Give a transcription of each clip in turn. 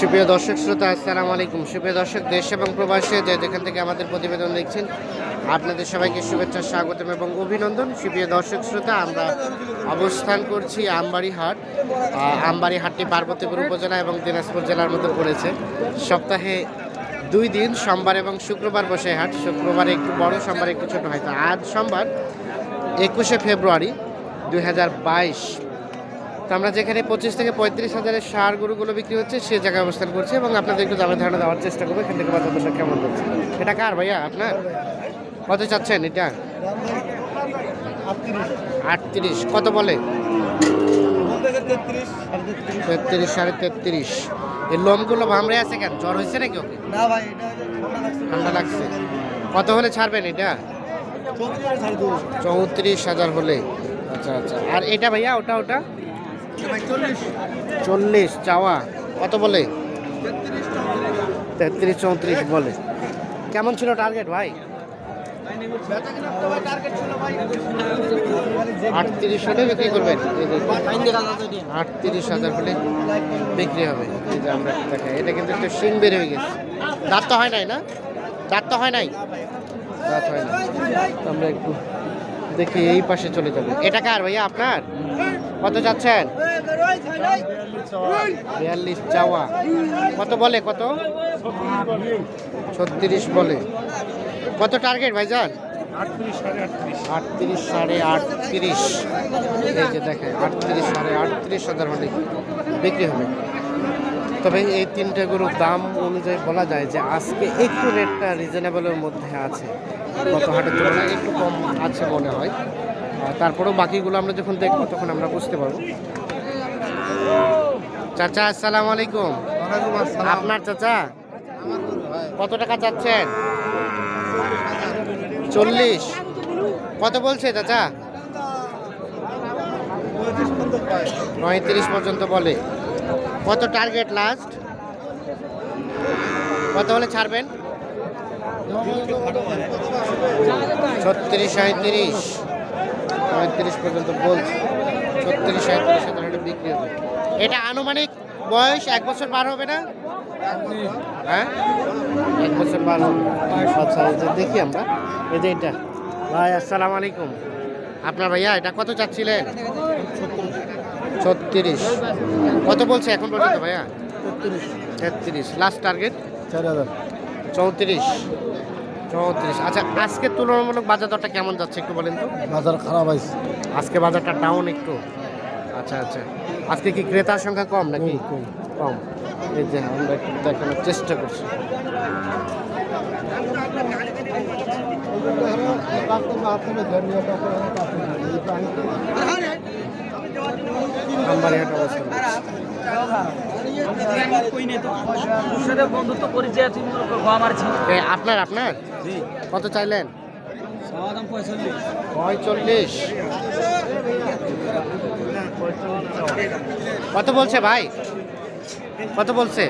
সুপ্রিয় দর্শক শ্রোতা, আসসালামু আলাইকুম। সুপ্রিয় দর্শক, দেশ এবং প্রবাসে যে যেখান থেকে আমাদের প্রতিবেদন দেখছেন, আপনাদের সবাইকে শুভেচ্ছা, স্বাগতম এবং অভিনন্দন। সুপ্রিয় দর্শক শ্রোতা, আমরা অবস্থান করছি আমবাড়ি হাট আমবাড়ি হাটটি পার্বতীপুর উপজেলা এবং দিনাজপুর জেলার মধ্যে পড়েছে। সপ্তাহে দুই দিন, সোমবার এবং শুক্রবার বসে হাট। শুক্রবার একটু বড়, সোমবার একটু ছোট হয়। তো আজ সোমবার একুশে ফেব্রুয়ারি দুই হাজার বাইশ তো আমরা যেখানে পঁচিশ থেকে পঁয়ত্রিশ হাজারের সার গরুগুলো বিক্রি হচ্ছে সে জায়গায় অবস্থান করছি এবং আপনাদের একটু দামের ধারণা দেওয়ার চেষ্টা করব। এখান থেকে বাজার কেমন হচ্ছে? এটা কার ভাইয়া আপনার? কত চাচ্ছেন এটা? আটত্রিশ। কত বলে? তেত্রিশ সাড়ে তেত্রিশ। এই লোমগুলো ভামড়ে আছে কেন? জ্বর হয়েছে নাকি ওকে? না ভাই ঠান্ডা লাগছে। কত হলে ছাড়বেন এটা? চৌত্রিশ হাজার হলে। আচ্ছা আচ্ছা। আর এটা ভাইয়া ওটা ওটা? চল্লিশ চাওয়া। কত বলে? তেত্রিশ চৌত্রিশ বলে। কেমন ছিল টার্গেট ভাই? আটত্রিশ হলে বিক্রি করবেন। আটত্রিশ হাজার হলে বিক্রি হবে। এই যে আমরা দেখাই এটা কিন্তু একটু শিং বের হয়ে গেছে। দাঁত তো হয় নাই না? দাঁত তো হয় নাই? দাঁত হয় না আমরা একটু দেখি এই পাশে চলে যাব। এটা কার ভাইয়া আপনার? কত যাচ্ছেন? বিয়াল্লিশ চাওয়া। কত বলে, কত? ছত্রিশ বলে। কত টার্গেট ভাই ভাইজান? আটত্রিশ সাড়ে আটত্রিশ। এই যে দেখেন, আটত্রিশ সাড়ে আটত্রিশ হাজার হলে বিক্রি হবে। তবে এই তিনটে গরুর দাম অনুযায়ী বলা যায় যে আজকে একটু রেটটা রিজনেবলের মধ্যে আছে। গত হাটের তুলনায় একটু কম আছে মনে হয়। তারপরেও বাকিগুলো আমরা যখন দেখব তখন আমরা বুঝতে পারব। চাচা আসসালামু আলাইকুম। আপনার চাচা? কত টাকা চাচ্ছেন? চল্লিশ। কত বলছে চাচা? পঁয়ত্রিশ পর্যন্ত বলে। কত টার্গেট লাস্ট কত হলে ছাড়বেন? ছত্রিশ সাঁত্রিশ পঁয়ত্রিশ পর্যন্ত বলছে। ছত্রিশ সাঁত্রিশ বিক্রি হবে এটা আনুমানিক বয়স এক বছর পার হবে না? হ্যাঁ? এক বছর পার হবে আচ্ছা দেখি আমরা। এই যে এটা। ভাই আসসালামু আলাইকুম। আপনার ভাইয়া এটা কত চাচ্ছিলেন? ছত্রিশ। কত বলছে এখন পর্যন্ত ভাইয়া? তেত্রিশ। লাস্ট টার্গেট চৌত্রিশ। চৌত্রিশ। আচ্ছা আজকে তুলনামূলক বাজার দরটা কেমন যাচ্ছে একটু বলেন তো। বাজার খারাপ হয়েছে। আজকে বাজারটা ডাউন একটু। আচ্ছা আচ্ছা। আজকে কি ক্রেতার সংখ্যা কম নাকি? কম এই যে আমরা একটু দেখানোর চেষ্টা করছি। আমবাড়িহাট অবস্থান আপনার আপনার? কত চাইলেন? পঁয়তাল্লিশ। কত বলছে ভাই? কত বলছে?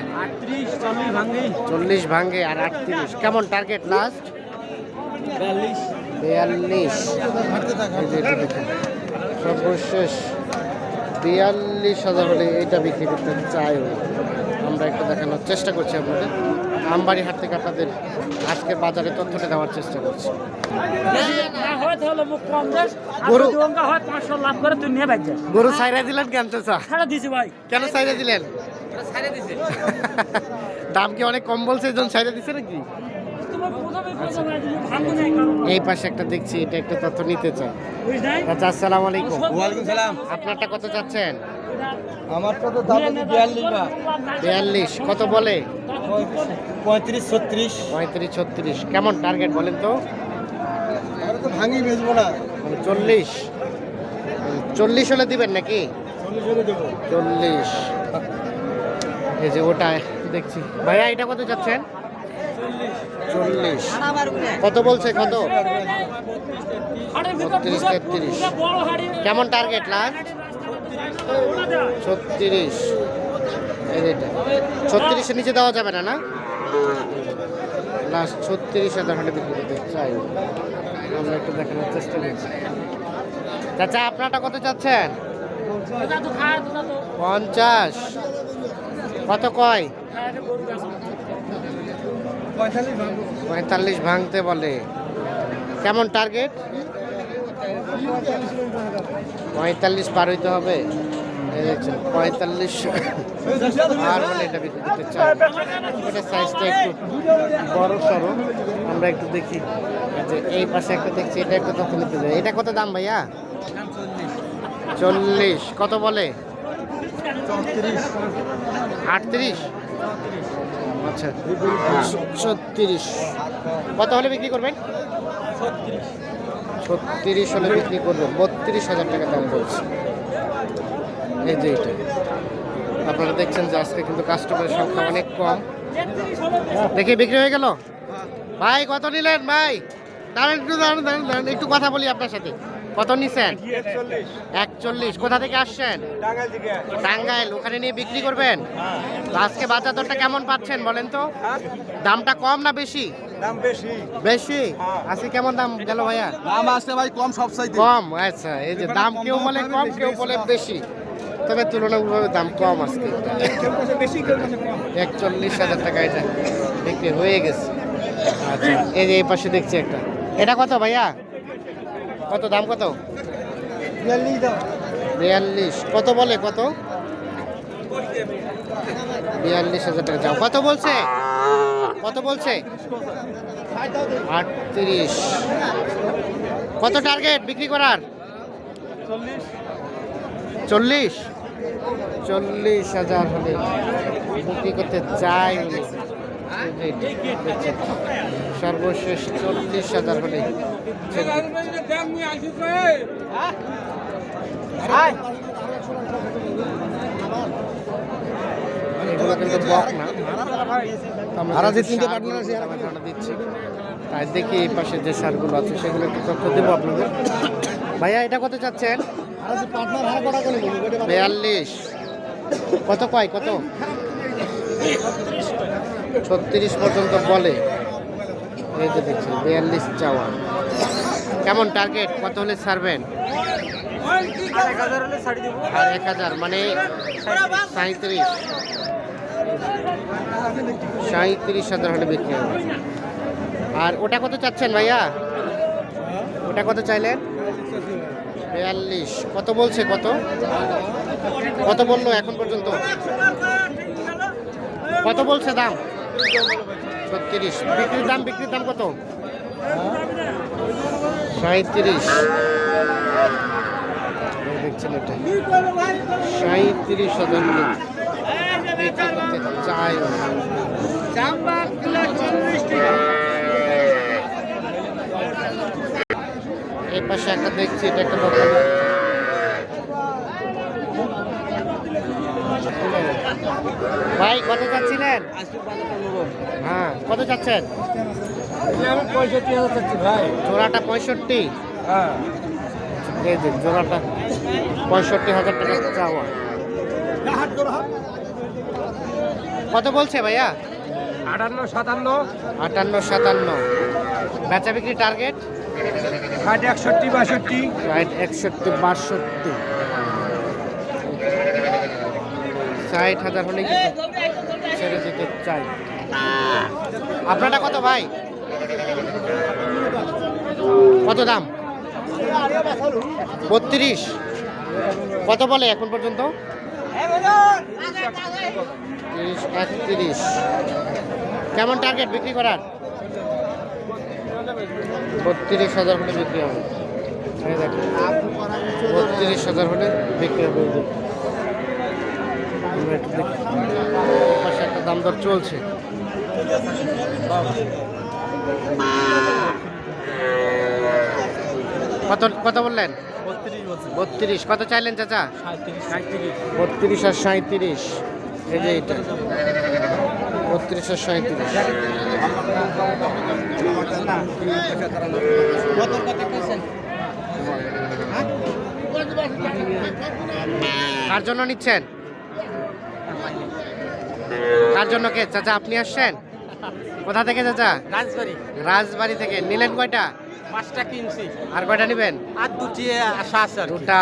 চল্লিশ ভাঙ্গি আর আটত্রিশ। কেমন টার্গেট লাস্ট বিয়াল্লিশ। সর্বশেষ বিয়াল্লিশ হাজার হলে এটা বিক্রি করতে চাই। আমরা একটু দেখানোর চেষ্টা করছি আপনাদের। আমবাড়ি হাট থেকে আপনাদের আজকে বাজারে তথ্যটা দেওয়ার চেষ্টা করছি। হয় গরু- হয় সাইরা দিলেন কেন চাচা দিছি ভাই কেন সাইরা দিলেন? দাম কি অনেক কম বলছে এজন সাইরা দিছে নাকি? এই পাশে একটা দেখছি এটা একটা তথ্য নিতে চাই। আচ্ছা আসসালামু আলাইকুম। ওয়ালাইকুম সালাম। আপনারটা কত চাচ্ছেন? আমারটা তো দাম বিয়াল্লিশ বা বিয়াল্লিশ কত বলে? পঁয়ত্রিশ ছত্রিশ। পঁয়ত্রিশ ছত্রিশ। কেমন টার্গেট বলেন তো? আমরা তো ভাঙি বেচবো না। চল্লিশ। চল্লিশ হলে দিবেন নাকি? চল্লিশ হলে দেবো। চল্লিশ। এই যে ওটা দেখছি। ভাইয়া এটা কত চাচ্ছেন? চল্লিশ। কত বলছে কত? ছত্রিশ তেত্রিশ। কেমন টার্গেট লাস্ট ছত্রিশ। ছত্রিশের নিচে দেওয়া যাবে না না? লাস্ট ছত্রিশ হাজার হলে বিক্রি করতে চাই। আমরা একটু দেখানোর চেষ্টা করছি। চাচা আপনারটা কত চাচ্ছেন? পঞ্চাশ। কত কয়? পঁয়তাল্লিশ ভাঙতে বলে। কেমন টার্গেট পঁয়তাল্লিশ পার হইতে হবে। পঁয়তাল্লিশ এটা এটা সাইজটা একটু বড় আমরা একটু দেখি। এই পাশে একটা দেখছি, এটা যাই। এটা কত দাম ভাইয়া? চল্লিশ। কত বলে? আটত্রিশ? আচ্ছা ছত্রিশ। কত হলে বিক্রি করবেন? ছত্রিশ হলে বিক্রি করবেন, বত্রিশ হাজার টাকা দাম বলছে। এই যে এটা। আপনারা দেখছেন যে আজকে কিন্তু কাস্টমারের সংখ্যা অনেক কম। দেখে, বিক্রি হয়ে গেল? ভাই, কত নিলেন ভাই? দাঁড়ান একটু, দাঁড়ান দাঁড়ান দাঁড়ান, একটু কথা বলি আপনার সাথে। কত নিছেন? একচল্লিশ। কোথা থেকে আসছেন? টাঙ্গাইল ওখানে নিয়ে বিক্রি করবেন? তো আজকে বাজার দরটা কেমন পাচ্ছেন বলেন তো? দামটা কম না বেশি? দাম বেশি। বেশি? আজকে কেমন দাম গেল ভাইয়া? দাম আসলে ভাই কম সব সাইজ কম? আচ্ছা এই যে দাম কেউ বলে কম কেউ বলে বেশি। তবে তুলনামূলকভাবে দাম কম আজকে। বেশি কেউ কম। একচল্লিশ হাজার টাকা এটা বিক্রি হয়ে গেছে। আচ্ছা এই যে এই পাশে দেখছি একটা। এটা কত ভাইয়া? কত দাম কত? বিয়াল্লিশ দাম বিয়াল্লিশ। কত বলে কত? বিয়াল্লিশ হাজার টাকা। যাও কত বলছে? কত বলছে? আটত্রিশ। কত টার্গেট বিক্রি করার? চল্লিশ। চল্লিশ হাজার হলে বিক্রি করতে চাই। সর্বশেষ চল্লিশ হাজার হলে এগুলো কিন্তু না যে তিনটে। আছে, দিচ্ছি। তাই দেখি এই পাশে যে সারগুলো আছে সেগুলো একটু তথ্য দেবো আপনাদের। ভাইয়া এটা কত চাচ্ছেন? বিয়াল্লিশ। কত কয় কত? ছত্রিশ পর্যন্ত বলে। এই যে দেখছেন, বিয়াল্লিশ চাওয়া। কেমন টার্গেট কত হলে ছাড়বেন? আর এক হাজার মানে সাঁত্রিশ সাঁত্রিশ হাজার হলে বিক্রি হবে। আর ওটা কত চাচ্ছেন ভাইয়া? ওটা কত চাইলেন? বিয়াল্লিশ। কত বলছে, কত? কত বলল এখন পর্যন্ত? কত বলছে দাম? ছত্রিশ। বিক্রির দাম বিক্রির দাম কত? সাঁত্রিশ দেখছেন এটা। সাঁত্রিশ হাজার ওরা। এই পাশে একটা দেখছি এটা একটা ভাই কত চাচ্ছিলেন? হ্যাঁ কত চাচ্ছেন? আমি পঁয়ষট্টি হাজার চাচ্ছি ভাই জোড়াটা পঁয়ষট্টি। হ্যাঁ। এই যে জোড়াটা পঁয়ষট্টি হাজার টাকা চাওয়া। কত বলছে ভাইয়া? আটান্ন সাতান্ন। আটান্ন সাতান্ন। বেচা বিক্রি টার্গেট ষাট একষট্টি বাষট্টি। ষাট একষট্টি বাষট্টি। ষাট হাজার হলে ছেড়ে যেতে চাই। আপনারটা কত ভাই? কত দাম? বত্রিশ। কত বলে এখন পর্যন্ত? কেমন টার্গেট বিক্রি করার? বত্রিশ হাজার হলে বিক্রি হবে। বত্রিশ হাজার হলে বিক্রি হবে। আমরা একটু দেখি। পাশে একটা দাম দর চলছে। কত কত বললেন? বত্রিশ কত চাইলেন চাচা? বত্রিশ আর সাঁত্রিশ এই যে এটা বত্রিশ আর সাঁত্রিশ কার জন্য নিচ্ছেন? কার জন্য কে? চাচা আপনি আসছেন? কোথা থেকে চাচা? রাজবাড়ি। রাজবাড়ি থেকে। নিলেন কয়টা? পাঁচটা কিনছি আর কয়টা নেবেন? আর দুটি আশা আছে দুটা।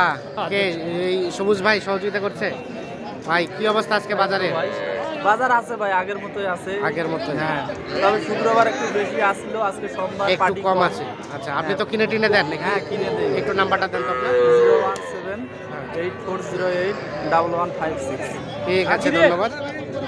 কে এই সবুজ ভাই সহযোগিতা করছে? ভাই কি অবস্থা আজকে বাজারে? বাজার আছে ভাই আগের মতোই আছে। আগের মতো হ্যাঁ। তবে শুক্রবার একটু বেশি আসলো আজকে সোমবার একটু কম আছে। আচ্ছা আপনি তো কিনে টিনে দেন? নাকি হ্যাঁ কিনে দেই। একটু নাম্বারটা দেন তো আপনার। Zero one seven eight four zero eight double one five six. ঠিক আছে ধন্যবাদ।